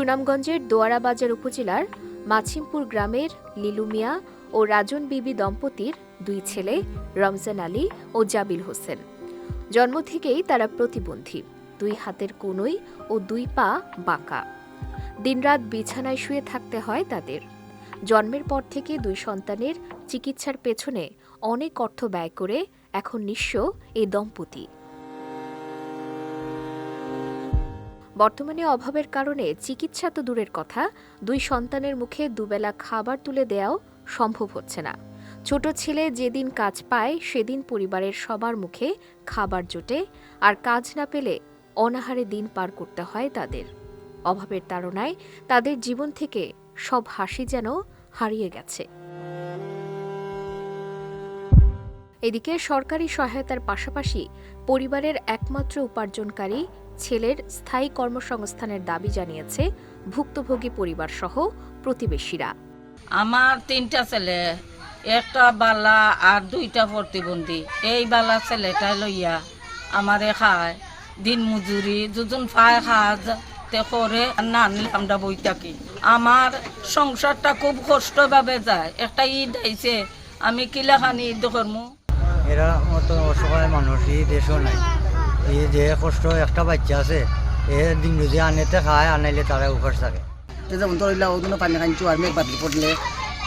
সুনামগঞ্জের দোয়ারাবাজার উপজেলার মাছিমপুর গ্রামের লিলু মিয়া ও রাজন বিবি দম্পতির দুই ছেলে রমজান আলী ও জাবিল হোসেন। জন্ম থেকেই তারা প্রতিবন্ধী, দুই হাতের কোনোই ও দুই পা বাঁকা। দিনরাত বিছানায় শুয়ে থাকতে হয় তাদের। জন্মের পর থেকে দুই সন্তানের চিকিৎসার পেছনে অনেক অর্থ ব্যয় করে এখন নিঃস্ব এই দম্পতি। বর্তমানে অভাবের কারণে চিকিৎসা তো দূরের কথা, দুই সন্তানের মুখে দুবেলা খাবার তুলে দেওয়াও সম্ভব হচ্ছে না। ছোট ছেলে যেদিন কাজ পায়, সেদিন পরিবারের সবার মুখে খাবার জোটে, আর কাজ না পেলে অনাহারে দিন পার করতে হয় তাদের। অভাবের তাড়নায় তাদের জীবন থেকে সব হাসি যেন হারিয়ে গেছে। এদিকে সরকারি সহায়তার পাশাপাশি পরিবারের একমাত্র উপার্জনকারী ছেলের স্থায়ী কর্মসংস্থানের দাবি জানিয়েছে ভুক্তভোগী পরিবারসহ প্রতিবেশীরা। আমার তিনটা ছেলে একটা বালা আর দুইটা প্রতিবন্ধী। এই বালা ছেলেটা লইয়া আমারে খায় দিন মজুরি দুজন ফায় খাজ তে করে না নিলে আমরা বই থাকি। আমার সংসারটা খুব কষ্টভাবে যায়। একটা ঈদ আইছে আমি কিলাখানি ঈদ করমু। এরা মতো অসহায় মানুষই দেশও নাই। এই যে কষ্ট একটা বাচ্চা আছে এ দিন যদি আনেতে খায় আনাইলে তারা উপাস থাকে। তো যেমন ধরিলা ওগুলো পানি খাইছো আর মেঘ বাদলি পড়লে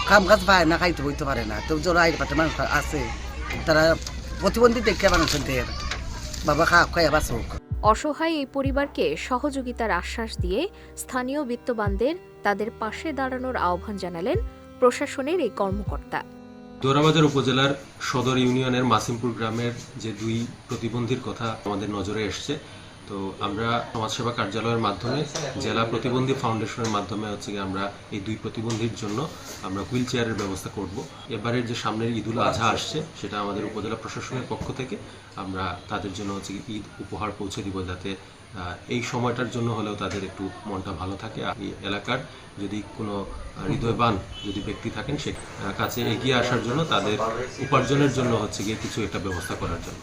কাম কাজ পায় না খাইতে বইতে পারে না। তো যারা আইর পাতে মানুষ আছে তারা প্রতিবন্ধী দেখে দেহের বাবা খা খাই বাঁচুক। অসহায় এই পরিবারকে সহযোগিতার আশ্বাস দিয়ে স্থানীয় বিত্তবানদের তাদের পাশে দাঁড়ানোর আহ্বান জানালেন প্রশাসনের এই কর্মকর্তা। দোরাবাজার উপজেলার সদর ইউনিয়নের মাসিমপুর গ্রামের যে দুই প্রতিবন্ধীর কথা আমাদের নজরে এসছে, তো আমরা সমাজসেবা কার্যালয়ের মাধ্যমে, জেলা প্রতিবন্ধী ফাউন্ডেশনের মাধ্যমে হচ্ছে গিয়ে আমরা এই দুই প্রতিবন্ধীর জন্য আমরা হুইল চেয়ারের ব্যবস্থা করব। এবারের যে সামনের ঈদুল আজহা আসছে, সেটা আমাদের উপজেলা প্রশাসনের পক্ষ থেকে আমরা তাদের জন্য হচ্ছে ঈদ উপহার পৌঁছে দিব যাতে এই সময়টার জন্য হলেও তাদের একটু মনটা ভালো থাকে। এই এলাকার যদি কোনো হৃদয়বান যদি ব্যক্তি থাকেন, সে কাছে এগিয়ে আসার জন্য তাদের উপার্জনের জন্য হচ্ছে গিয়ে কিছু একটা ব্যবস্থা করার জন্য।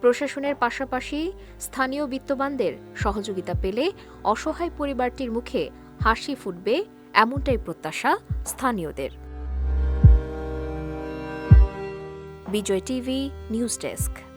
প্রশাসনের পাশাপাশি স্থানীয় বিত্তবানদের সহযোগিতা পেলে অসহায় পরিবারটির মুখে হাসি ফুটবে এমনটাই প্রত্যাশা স্থানীয়দের। Vijay TV, news desk.